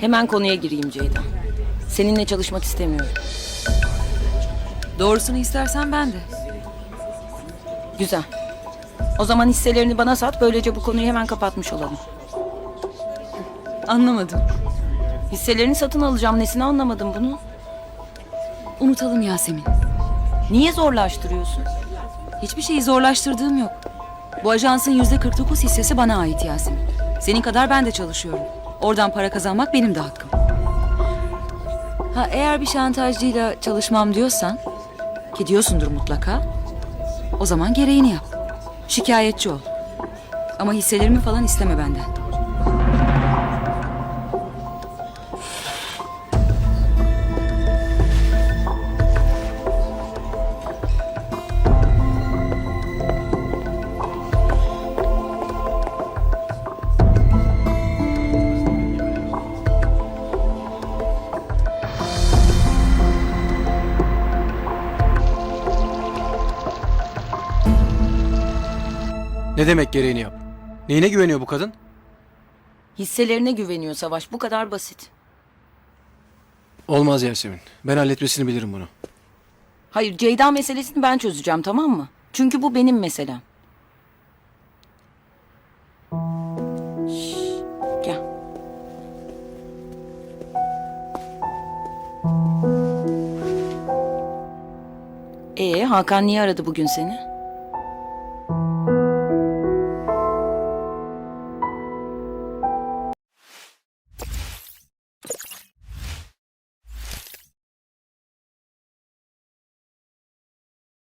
Hemen konuya gireyim Ceyda. Seninle çalışmak istemiyorum. Doğrusunu istersen ben de. Güzel. O zaman hisselerini bana sat. Böylece bu konuyu hemen kapatmış olalım. Anlamadım. Hisselerini satın alacağım. Nesini anlamadım bunu? Unutalım Yasemin. Niye zorlaştırıyorsun? Hiçbir şeyi zorlaştırdığım yok. Bu ajansın yüzde 49 hissesi bana ait Yasemin. Senin kadar ben de çalışıyorum. Oradan para kazanmak benim de hakkım. Ha eğer bir şantajcıyla çalışmam diyorsan, ki diyorsundur mutlaka, o zaman gereğini yap. Şikayetçi ol. Ama hisselerimi falan isteme benden. Ne demek gereğini yap? Neyine güveniyor bu kadın? Hisselerine güveniyor Savaş. Bu kadar basit. Olmaz Yasemin. Ben halletmesini bilirim bunu. Hayır Ceyda meselesini ben çözeceğim tamam mı? Çünkü bu benim meselem. Şş, gel. Ee Hakan niye aradı bugün seni?